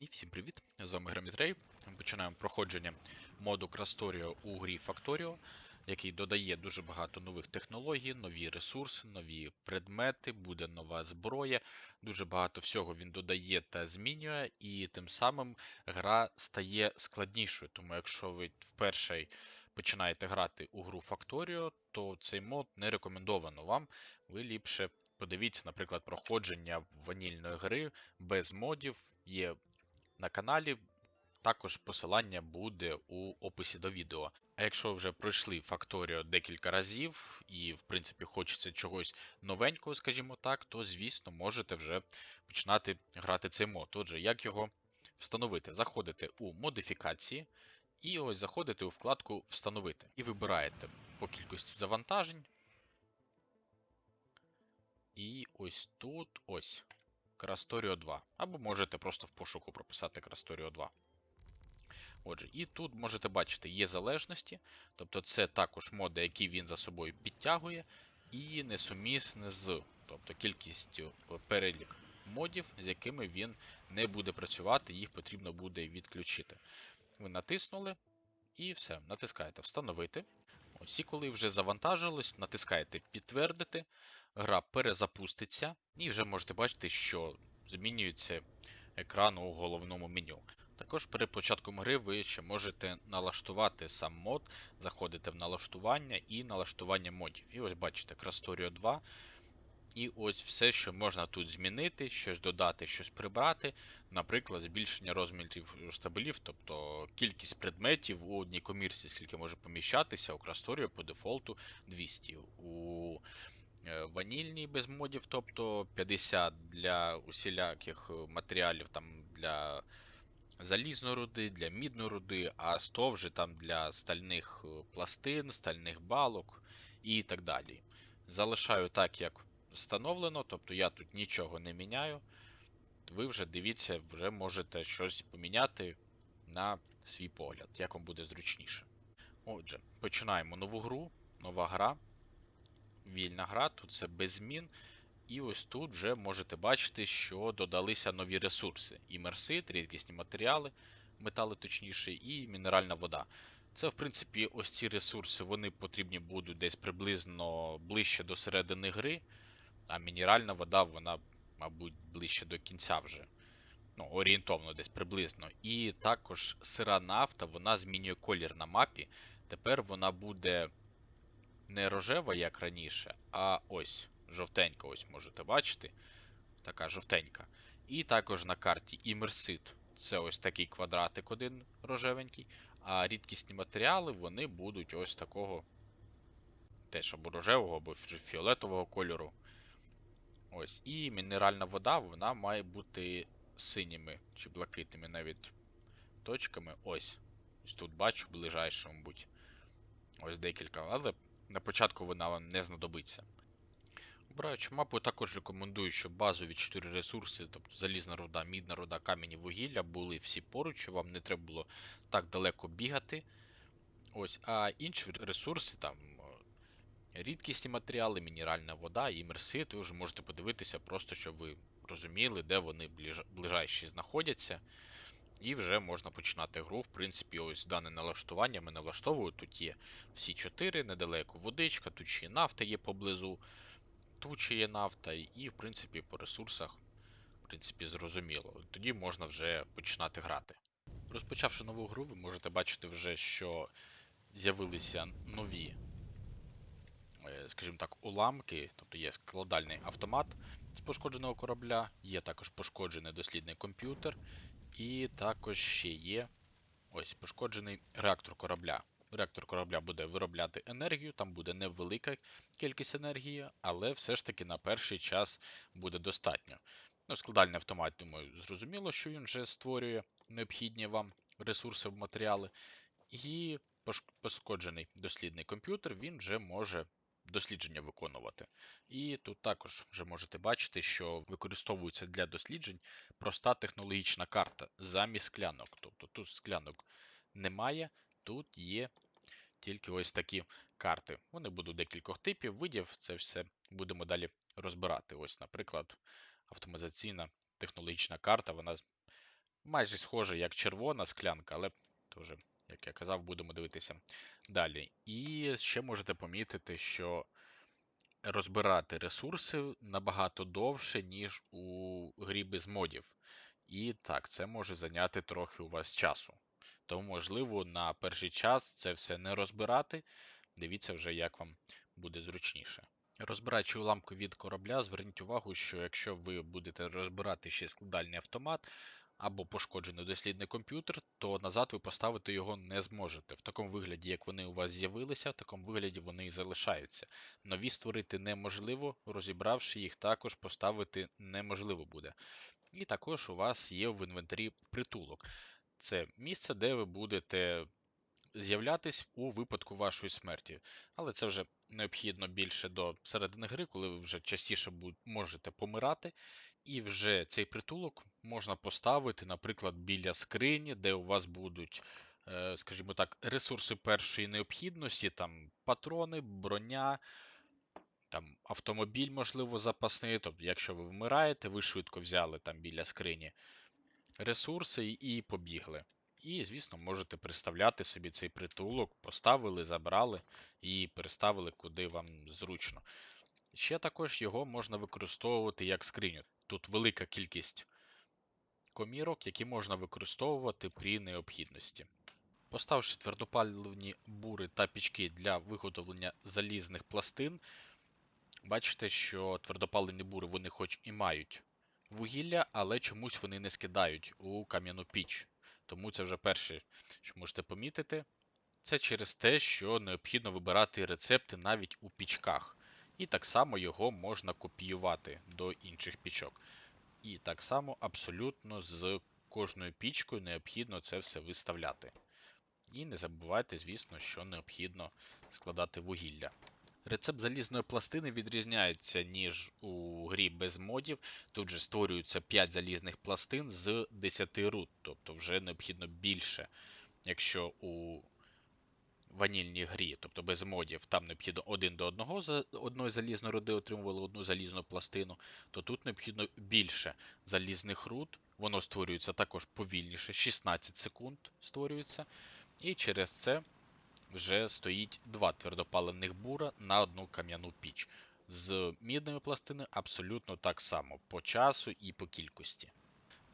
І всім привіт! З вами Грамітрей. Починаємо проходження моду Крастоrio у грі Factorio, який додає дуже багато нових технологій, нові ресурси, нові предмети, буде нова зброя. Дуже багато всього він додає та змінює, і тим самим гра стає складнішою. Тому якщо ви вперше починаєте грати у гру Factorio, то цей мод не рекомендовано вам. Ви ліпше подивіться, наприклад, проходження ванільної гри без модів. Є на каналі. Також посилання буде у описі до відео. А якщо вже пройшли Factorio декілька разів і, в принципі, хочеться чогось новенького, скажімо так, то, звісно, можете вже починати грати цей мод. Отже, як його встановити? Заходите у модифікації і ось заходите у вкладку Встановити. І вибираєте по кількості завантажень. І ось тут ось. Крастоrio 2. Або можете просто в пошуку прописати Крастоrio 2. Отже, і тут можете бачити, є залежності, тобто це також моди, які він за собою підтягує, і несумісне з, тобто кількістю перелік модів, з якими він не буде працювати, їх потрібно буде відключити. Ви натиснули і все. Натискаєте Встановити. Ось і коли вже завантажилось, натискаєте Підтвердити, гра перезапуститься, і вже можете бачити, що змінюється екран у головному меню. Також перед початком гри ви ще можете налаштувати сам мод, заходите в налаштування і налаштування модів. І ось бачите, Crastorio 2. І ось все, що можна тут змінити, щось додати, щось прибрати. Наприклад, збільшення розмірів штабелів, тобто кількість предметів у одній комірці, скільки може поміщатися, у Красторію по дефолту 200. У е, ванільній без модів, тобто 50 для усіляких матеріалів там для залізної руди, для мідної руди, а 100 вже там для стальних пластин, стальних балок і так далі. Залишаю так, як встановлено, тобто я тут нічого не міняю. Ви вже дивіться, вже можете щось поміняти на свій погляд, як вам буде зручніше. Отже, починаємо нову гру, нова гра. Вільна гра, тут це без змін. І ось тут вже можете бачити, що додалися нові ресурси: і мерсит, рідкісні матеріали, метали точніше, і мінеральна вода. Це, в принципі, ось ці ресурси вони потрібні будуть десь приблизно ближче до середини гри, а мінеральна вода, вона, мабуть, ближче до кінця вже. Ну, орієнтовно десь приблизно. І також сира нафта вона змінює колір на мапі. Тепер вона буде не рожева, як раніше, а ось жовтенька, ось можете бачити. Така жовтенька. І також на карті імерсит. Це ось такий квадратик один рожевенький. А рідкісні матеріали вони будуть ось такого теж або рожевого, або фіолетового кольору. Ось. І мінеральна вода вона має бути синіми чи блакитними навіть точками. Ось. Ось тут бачу ближайше, мабуть. Ось декілька, але на початку вона вам не знадобиться. Обираючи мапу, також рекомендую, щоб базові 4 ресурси, тобто залізна руда, мідна руда, камінь і вугілля, були всі поруч, щоб вам не треба було так далеко бігати. Ось, А інші ресурси, там рідкісні матеріали, мінеральна вода і мерсит, ви вже можете подивитися, просто щоб ви розуміли, де вони ближайші знаходяться. І вже можна починати гру. В принципі, ось дане налаштування ми налаштовуємо. Тут є всі чотири, недалеко водичка, тут ще нафта є поблизу, тут ще є нафта, і, в принципі, по ресурсах в принципі, зрозуміло. Тоді можна вже починати грати. Розпочавши нову гру, ви можете бачити вже, що з'явилися нові, скажімо так, уламки, тобто є складальний автомат з пошкодженого корабля, є також пошкоджений дослідний комп'ютер, і також ще є ось пошкоджений реактор корабля. Реактор корабля буде виробляти енергію, там буде невелика кількість енергії, але все ж таки на перший час буде достатньо. Ну, Складальний автомат, думаю, зрозуміло, що він вже створює необхідні вам ресурси матеріали. І пошкоджений дослідний комп'ютер він вже може дослідження виконувати. І тут також вже можете бачити, що використовується для досліджень проста технологічна карта замість склянок. Тобто тут склянок немає, тут є тільки ось такі карти. Вони будуть декількох типів, видів, це все будемо далі розбирати. Ось, наприклад, автоматизаційна технологічна карта, вона Майже схоже, як червона склянка, але теж, як я казав, будемо дивитися далі. І ще можете помітити, що розбирати ресурси набагато довше, ніж у грі без модів. І так, це може зайняти трохи у вас часу. Тому, можливо, на перший час це все не розбирати. Дивіться вже, як вам буде зручніше. Розбираючи уламку від корабля, зверніть увагу, що якщо ви будете розбирати ще складальний автомат або пошкоджений дослідний комп'ютер, то назад ви поставити його не зможете. В такому вигляді, як вони у вас з'явилися, в такому вигляді вони і залишаються. Нові створити неможливо, розібравши їх, також поставити неможливо буде. І також у вас є в інвентарі притулок. Це місце, де ви будете з'являтись у випадку вашої смерті. Але це вже необхідно більше до середини гри, коли ви вже частіше можете помирати. І вже цей притулок можна поставити, наприклад, біля скрині, де у вас будуть, е, скажімо так, ресурси першої необхідності, там патрони, броня. Там автомобіль, можливо, запасний. Тобто, якщо ви вмираєте, ви швидко взяли там біля скрині ресурси і побігли. І, звісно, можете представляти собі цей притулок, поставили, забрали і переставили, куди вам зручно. Ще також його можна використовувати як скриню. Тут велика кількість комірок, які можна використовувати при необхідності. Поставивши твердопаливні бури та пічки для виготовлення залізних пластин, бачите, що твердопаливні бури вони хоч і мають вугілля, але чомусь вони не скидають у кам'яну піч. Тому це вже перше, що можете помітити. Це через те, що необхідно вибирати рецепти навіть у пічках. І так само його можна копіювати до інших пічок. І так само абсолютно з кожною пічкою необхідно це все виставляти. І не забувайте, звісно, що необхідно складати вугілля. Рецепт залізної пластини відрізняється, ніж у грі без модів. Тут же створюється 5 залізних пластин з 10 рут, тобто вже необхідно більше. Якщо у ванільній грі, тобто без модів, там необхідно один до одного за одної залізної руди отримували одну залізну пластину, то тут необхідно більше залізних руд. Воно створюється також повільніше, 16 секунд створюється. І через це вже стоїть два твердопаливних бура на одну кам'яну піч. З мідними пластинами абсолютно так само по часу і по кількості.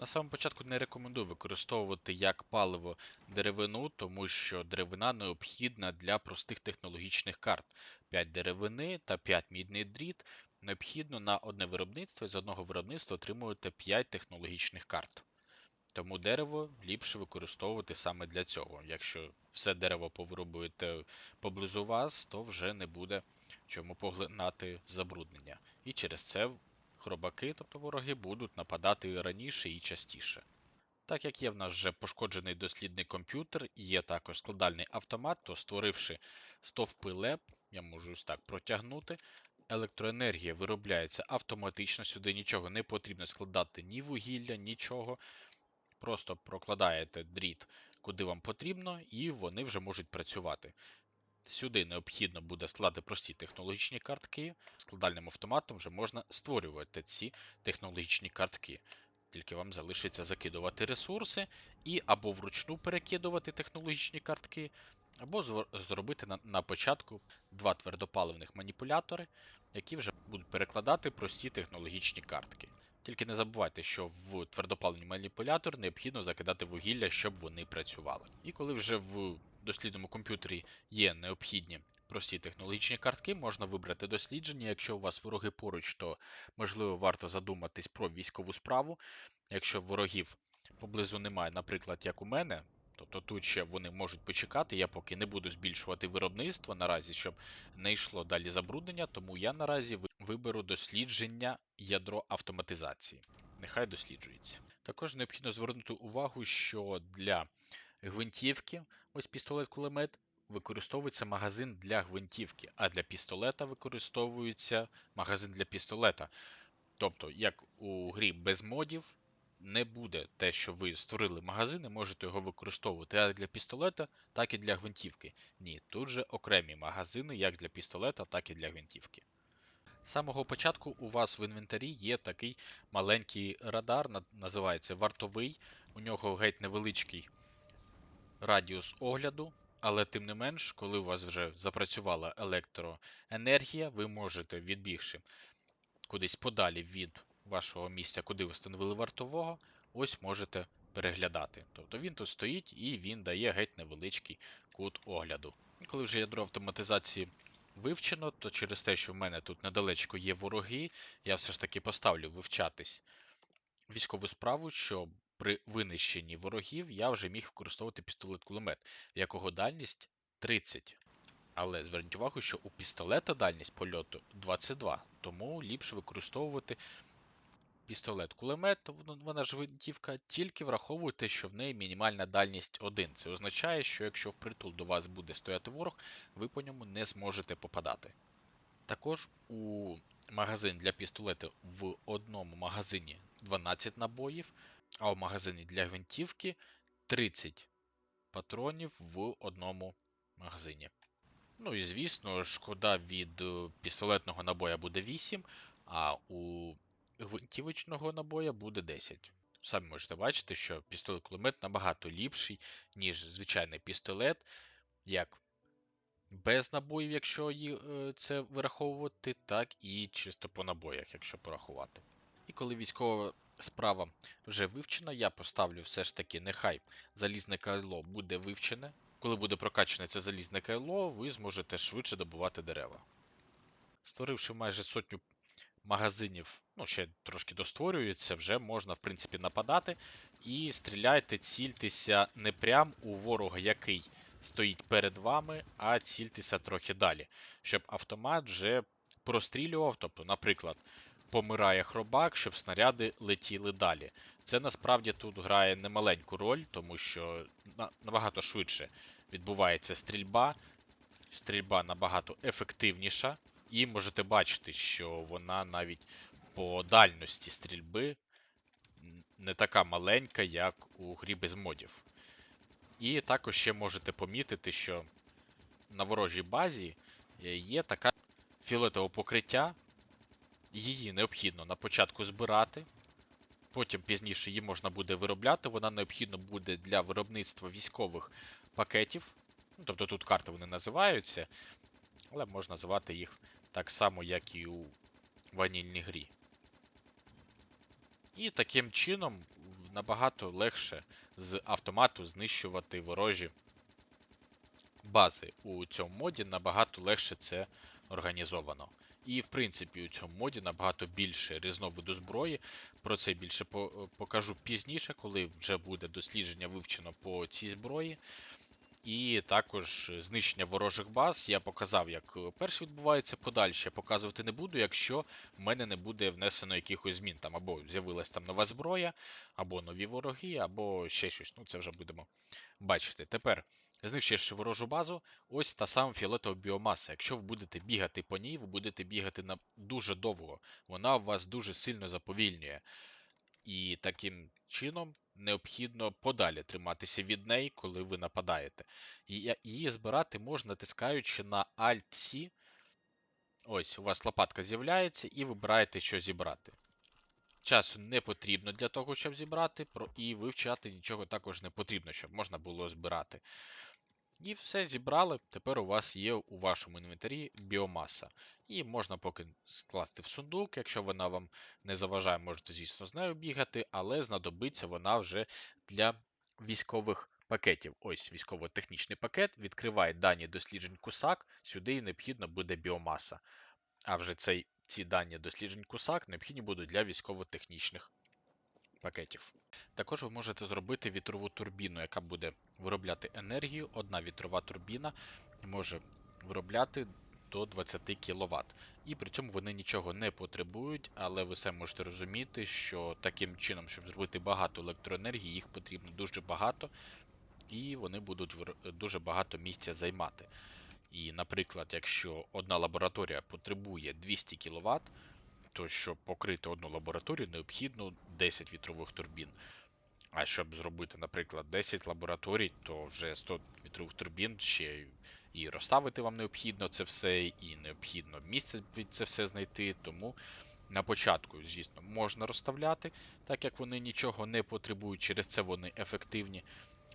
На самому початку не рекомендую використовувати як паливо деревину, тому що деревина необхідна для простих технологічних карт. 5 деревини та 5 мідний дріт необхідно на одне виробництво і з одного виробництва отримуєте 5 технологічних карт. Тому дерево ліпше використовувати саме для цього. Якщо все дерево повирубуєте поблизу вас, то вже не буде чому поглинати забруднення. І через це хробаки, тобто вороги, будуть нападати раніше і частіше. Так як є в нас вже пошкоджений дослідний комп'ютер, і є також складальний автомат, то створивши стовпи леп, я можу ось так протягнути. Електроенергія виробляється автоматично, сюди нічого не потрібно складати ні вугілля, нічого. Просто прокладаєте дріт, куди вам потрібно, і вони вже можуть працювати. Сюди необхідно буде складати прості технологічні картки. Складальним автоматом вже можна створювати ці технологічні картки. Тільки вам залишиться закидувати ресурси і або вручну перекидувати технологічні картки, або зробити на, на початку два твердопаливних маніпулятори, які вже будуть перекладати прості технологічні картки. Тільки не забувайте, що в твердопаливний маніпулятор необхідно закидати вугілля, щоб вони працювали. І коли вже в дослідному комп'ютері є необхідні прості технологічні картки, можна вибрати дослідження. Якщо у вас вороги поруч, то можливо варто задуматись про військову справу. Якщо ворогів поблизу немає, наприклад, як у мене. Тобто тут ще вони можуть почекати. Я поки не буду збільшувати виробництво наразі, щоб не йшло далі забруднення, тому я наразі виберу дослідження ядро автоматизації. Нехай досліджується. Також необхідно звернути увагу, що для гвинтівки, ось пістолет-кулемет, використовується магазин для гвинтівки, а для пістолета використовується магазин для пістолета. Тобто, як у грі без модів, не буде те, що ви створили магазин і можете його використовувати як для пістолета, так і для гвинтівки. Ні, тут же окремі магазини як для пістолета, так і для гвинтівки. З самого початку у вас в інвентарі є такий маленький радар, називається вартовий. У нього геть невеличкий радіус огляду, але тим не менш, коли у вас вже запрацювала електроенергія, ви можете, відбігши кудись подалі від вашого місця, куди ви встановили вартового, ось можете переглядати. Тобто він тут стоїть і він дає геть невеличкий кут огляду. Коли вже ядро автоматизації вивчено, то через те, що в мене тут недалечко є вороги, я все ж таки поставлю вивчатись військову справу, щоб при винищенні ворогів я вже міг використовувати пістолет-кулемет, якого дальність 30. Але зверніть увагу, що у пістолета дальність польоту 22, тому ліпше використовувати пістолет-кулемет, вона ж гвинтівка, тільки враховуйте, що в неї мінімальна дальність 1. Це означає, що якщо впритул до вас буде стояти ворог, ви по ньому не зможете попадати. Також у магазин для пістолету в одному магазині 12 набоїв, а у магазині для гвинтівки 30 патронів в одному магазині. Ну і звісно, шкода від е, пістолетного набоя буде 8, а у гвинтівочного набоя буде 10. Самі можете бачити, що пістолет-кулемет набагато ліпший, ніж звичайний пістолет, як без набоїв, якщо е, це вираховувати, так і чисто по набоях, якщо порахувати. І коли військова справа вже вивчена, я поставлю все ж таки, нехай залізне кайло буде вивчене. Коли буде прокачане це залізне кайло, ви зможете швидше добувати дерева. Створивши майже сотню магазинів, ну ще трошки достворюється, вже можна в принципі нападати. І стріляйте, цільтеся не прям у ворога, який стоїть перед вами, а цільтеся трохи далі, щоб автомат вже прострілював. Тобто, наприклад, помирає хробак, щоб снаряди летіли далі. Це насправді тут грає немаленьку роль, тому що набагато швидше відбувається стрільба. Стрільба набагато ефективніша, і можете бачити, що вона навіть по дальності стрільби не така маленька, як у грі без модів. І також ще можете помітити, що на ворожій базі е, є така фіолетове покриття. Її необхідно на початку збирати, потім пізніше її можна буде виробляти. Вона необхідна буде для виробництва військових пакетів. Ну, тобто тут карти вони називаються, але можна називати їх так само, як і у ванільній грі. І таким чином набагато легше з автомату знищувати ворожі бази. У цьому моді набагато легше це організовано. І, в принципі, у цьому моді набагато більше різновиду зброї. Про це більше покажу пізніше, коли вже буде дослідження вивчено по цій зброї. І також знищення ворожих баз. Я показав, як е, перше відбувається, подальше показувати не буду, якщо в мене не буде внесено якихось змін. Там або з'явилась там нова зброя, або нові вороги, або ще щось. Ну, це вже будемо бачити. Тепер, знищивши ворожу базу, ось та сама фіолетова біомаса. Якщо ви будете бігати по ній, ви будете бігати на дуже довго. Вона вас дуже сильно заповільнює. І таким чином необхідно подалі триматися від неї, коли ви нападаєте. Її збирати можна натискаючи на Alt-C. Ось, у вас лопатка з'являється, і вибираєте, що зібрати. Часу не потрібно для того, щоб зібрати, і вивчати нічого також не потрібно, щоб можна було збирати. І все зібрали. Тепер у вас є у вашому інвентарі біомаса. І можна поки скласти в сундук. Якщо вона вам не заважає, можете, звісно, з нею бігати, але знадобиться вона вже для військових пакетів. Ось військово-технічний пакет. Відкриває дані досліджень кусак, сюди необхідно буде біомаса. А вже цей, ці дані досліджень кусак необхідні будуть для військово-технічних пакетів. Також ви можете зробити вітрову турбіну, яка буде виробляти енергію. Одна вітрова турбіна може виробляти до 20 кВт. І при цьому вони нічого не потребують, але ви все можете розуміти, що таким чином, щоб зробити багато електроенергії, їх потрібно дуже багато, і вони будуть дуже багато місця займати. І, наприклад, якщо одна лабораторія потребує 200 кВт, то щоб покрити одну лабораторію, необхідно 10 вітрових турбін. А щоб зробити, наприклад, 10 лабораторій, то вже 100 вітрових турбін ще і розставити вам необхідно це все, і необхідно місце під це все знайти. Тому на початку, звісно, можна розставляти, так як вони нічого не потребують, через це вони ефективні.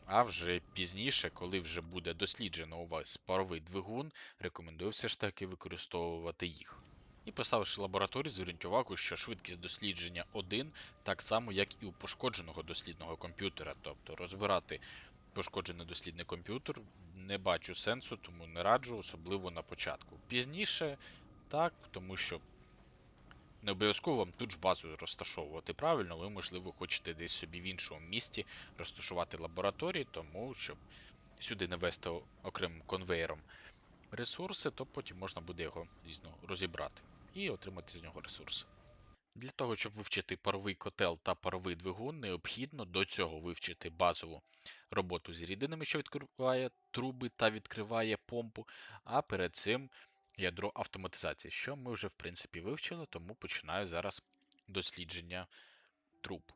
А вже пізніше, коли вже буде досліджено у вас паровий двигун, рекомендую все ж таки використовувати їх. І поставивши лабораторію, зверніть увагу, що швидкість дослідження 1 так само, як і у пошкодженого дослідного комп'ютера. Тобто розбирати пошкоджений дослідний комп'ютер не бачу сенсу, тому не раджу, особливо на початку. Пізніше так, тому що не обов'язково вам тут ж базу розташовувати правильно, ви, можливо, хочете десь собі в іншому місті розташувати лабораторії, тому щоб сюди не вести окремим конвейером ресурси, то потім можна буде його, звісно, розібрати і отримати з нього ресурси. Для того, щоб вивчити паровий котел та паровий двигун, необхідно до цього вивчити базову роботу з рідинами, що відкриває труби та відкриває помпу, а перед цим ядро автоматизації, що ми вже в принципі вивчили, тому починаю зараз дослідження труб,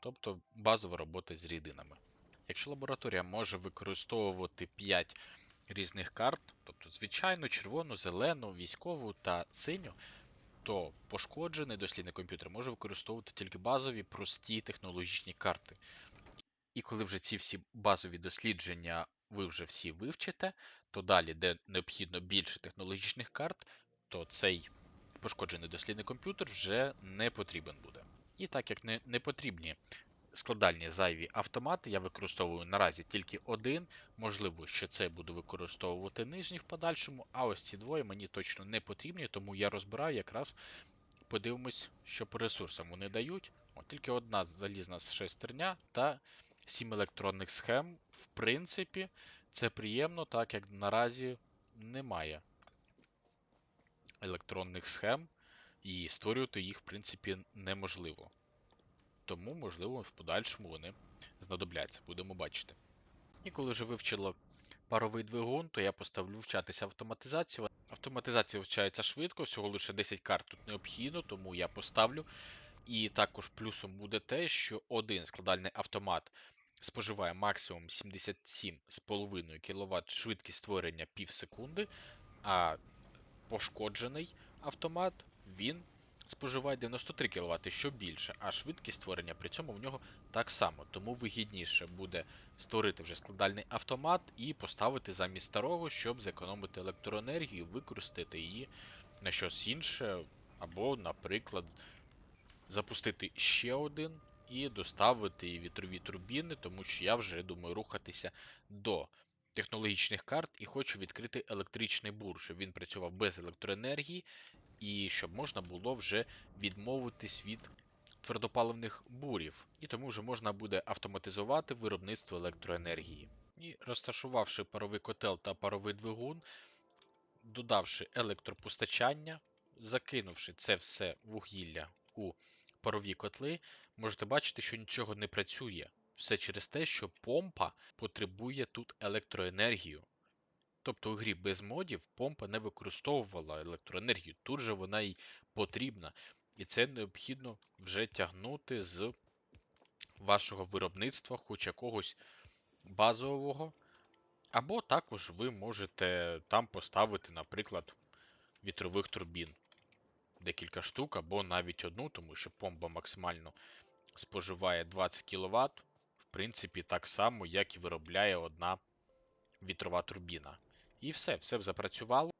тобто базова робота з рідинами. Якщо лабораторія може використовувати 5 різних карт, тобто звичайну, червону, зелену, військову та синю, то пошкоджений дослідний комп'ютер може використовувати тільки базові прості технологічні карти. І коли вже ці всі базові дослідження ви вже всі вивчите, то далі, де необхідно більше технологічних карт, то цей пошкоджений дослідний комп'ютер вже не потрібен буде. І так як не, не потрібні складальні зайві автомати, я використовую наразі тільки один. Можливо, що це буду використовувати нижній в подальшому, а ось ці двоє мені точно не потрібні, тому я розбираю якраз подивимось, що по ресурсам вони дають. От тільки одна залізна шестерня та 7 електронних схем. В принципі, це приємно, так як наразі немає електронних схем, і створювати їх, в принципі, неможливо. Тому, можливо, в подальшому вони знадобляться, будемо бачити. І коли вже вивчило паровий двигун, то я поставлю вчатися автоматизацію. Автоматизація вивчається швидко, всього лише 10 карт тут необхідно, тому я поставлю. І також плюсом буде те, що один складальний автомат споживає максимум 77,5 кВт швидкість створення пів секунди, а пошкоджений автомат він споживає 93 кВт, що більше, а швидкість створення при цьому в нього так само. Тому вигідніше буде створити вже складальний автомат і поставити замість старого, щоб зекономити електроенергію, використати її на щось інше, або, наприклад, запустити ще один і доставити вітрові турбіни, тому що я вже думаю рухатися до технологічних карт і хочу відкрити електричний бур, щоб він працював без електроенергії, і щоб можна було вже відмовитись від твердопаливних бурів. І тому вже можна буде автоматизувати виробництво електроенергії. І розташувавши паровий котел та паровий двигун, додавши електропостачання, закинувши це все вугілля у парові котли, можете бачити, що нічого не працює. Все через те, що помпа потребує тут електроенергію. Тобто у грі без модів помпа не використовувала електроенергію, тут же вона й потрібна. І це необхідно вже тягнути з вашого виробництва, хоч якогось базового. Або також ви можете там поставити, наприклад, вітрових турбін. Декілька штук, або навіть одну, тому що помпа максимально споживає 20 кВт, в принципі, так само, як і виробляє одна вітрова турбіна. І все, все б запрацювало.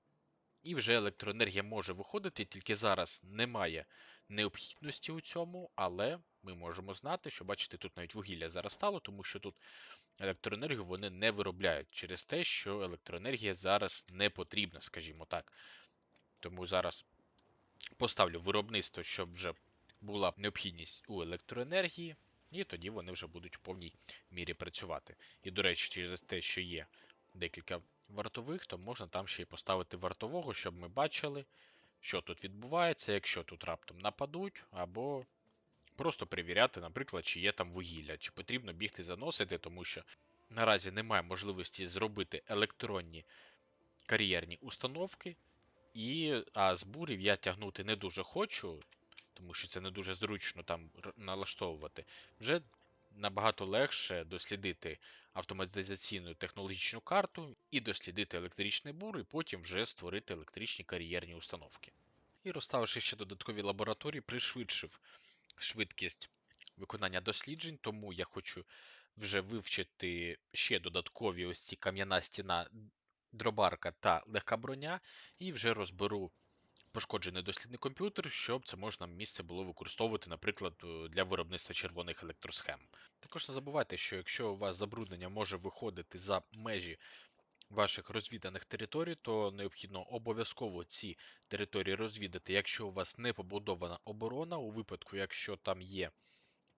І вже електроенергія може виходити, тільки зараз немає необхідності у цьому, але ми можемо знати, що бачите, тут навіть вугілля зараз стало, тому що тут електроенергію вони не виробляють через те, що електроенергія зараз не потрібна, скажімо так. Тому зараз поставлю виробництво, щоб вже була необхідність у електроенергії, і тоді вони вже будуть в повній мірі працювати. І, до речі, через те, що є декілька вартових, то можна там ще й поставити вартового, щоб ми бачили, що тут відбувається, якщо тут раптом нападуть, або просто перевіряти, наприклад, чи є там вугілля, чи потрібно бігти заносити, тому що наразі немає можливості зробити електронні кар'єрні установки. І а з бурів я тягнути не дуже хочу, тому що це не дуже зручно там налаштовувати. Вже набагато легше дослідити автоматизаційну технологічну карту і дослідити електричний бур, і потім вже створити електричні кар'єрні установки. І розставивши ще додаткові лабораторії, пришвидшив швидкість виконання досліджень, тому я хочу вже вивчити ще додаткові ось ці кам'яна стіна, дробарка та легка броня, і вже розберу пошкоджений дослідний комп'ютер, щоб це можна місце було використовувати, наприклад, е, для виробництва червоних електросхем. Також не забувайте, що якщо у вас забруднення може виходити за межі ваших розвіданих територій, то необхідно обов'язково ці території розвідати, якщо у вас не побудована оборона, у випадку, якщо там є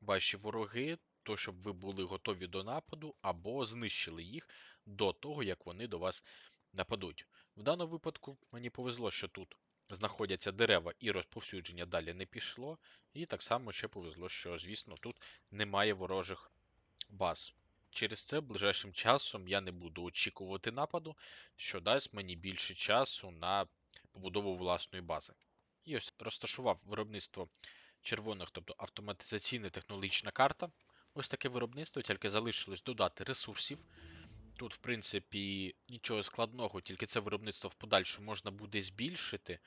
ваші вороги, то щоб ви були готові до нападу або знищили їх до того, як вони до вас нападуть. В даному випадку мені повезло, що тут знаходяться дерева і розповсюдження далі не пішло. І так само ще повезло, що, звісно, тут немає ворожих баз. Через це ближайшим часом я не буду очікувати нападу, що дасть мені більше часу на побудову власної бази. І ось розташував виробництво червоних, тобто автоматизаційна технологічна карта. Ось таке виробництво, тільки залишилось додати ресурсів. Тут, в принципі, нічого складного, тільки це виробництво в подальшому можна буде збільшити.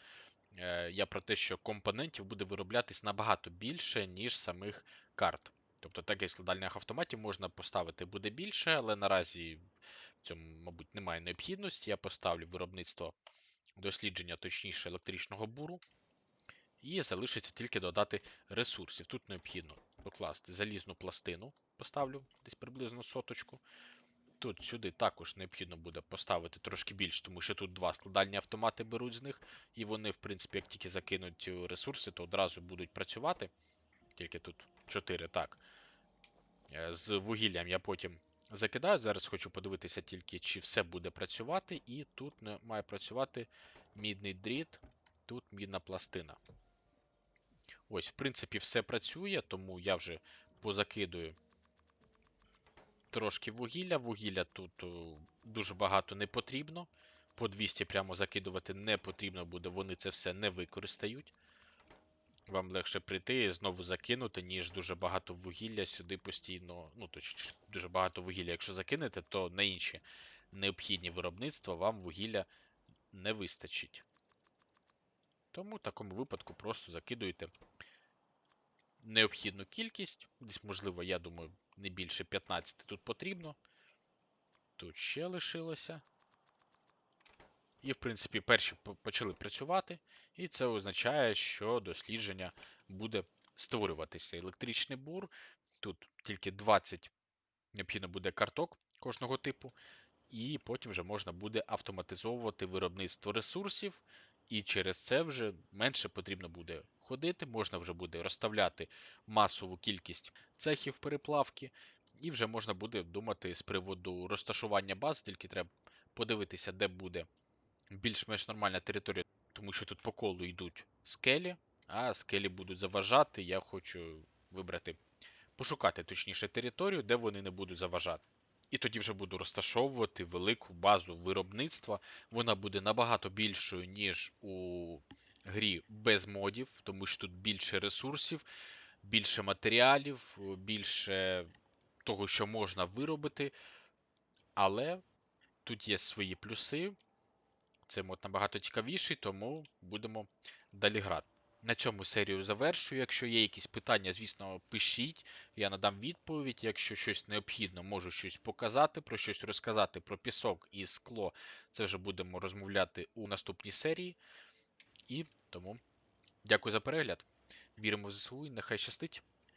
Е, Я про те, що компонентів буде вироблятись набагато більше, ніж самих карт. Тобто таких складальних автоматів можна поставити буде більше, але наразі в цьому, мабуть, немає необхідності. Я поставлю виробництво дослідження, точніше, електричного буру. І залишиться тільки додати ресурсів. Тут необхідно покласти залізну пластину, поставлю десь приблизно соточку. Тут сюди також необхідно буде поставити трошки більше, тому що тут два складальні автомати беруть з них, і вони, в принципі, як тільки закинуть ресурси, то одразу будуть працювати. Тільки тут 4, так. Е, З вугіллям я потім закидаю. Зараз хочу подивитися тільки, чи все буде працювати. І тут має працювати мідний дріт, тут мідна пластина. Ось, в принципі, все працює, тому я вже позакидую трошки вугілля. Вугілля тут дуже багато не потрібно. По 200 прямо закидувати не потрібно буде, вони це все не використають. Вам легше прийти і знову закинути, ніж дуже багато вугілля сюди постійно. Ну, точніше, дуже багато вугілля, якщо закинете, то на інші необхідні виробництва вам вугілля не вистачить. Тому в такому випадку просто закидуєте необхідну кількість. Десь, можливо, я думаю, не більше 15 тут потрібно. Тут ще лишилося. І, в принципі, перші почали працювати, і це означає, що дослідження буде створюватися. Електричний бур. Тут тільки 20 необхідно буде карток кожного типу, і потім вже можна буде автоматизовувати виробництво ресурсів, і через це вже менше потрібно буде ходити, можна вже буде розставляти масову кількість цехів переплавки, і вже можна буде думати з приводу розташування баз, тільки треба подивитися, де буде більш-менш нормальна територія, тому що тут по колу йдуть скелі, а скелі будуть заважати. Я хочу вибрати, пошукати точніше територію, де вони не будуть заважати. І тоді вже буду розташовувати велику базу виробництва. Вона буде набагато більшою, ніж у грі без модів, тому що тут більше ресурсів, більше матеріалів, більше того, що можна виробити. Але тут є свої плюси. Цей мод набагато цікавіший, тому будемо далі грати. На цьому серію завершую. Якщо є якісь питання, звісно, пишіть, я надам відповідь. Якщо щось необхідно, можу щось показати, про щось розказати про пісок і скло. Це вже будемо розмовляти у наступній серії. І тому дякую за перегляд. Віримо в ЗСУ і нехай щастить!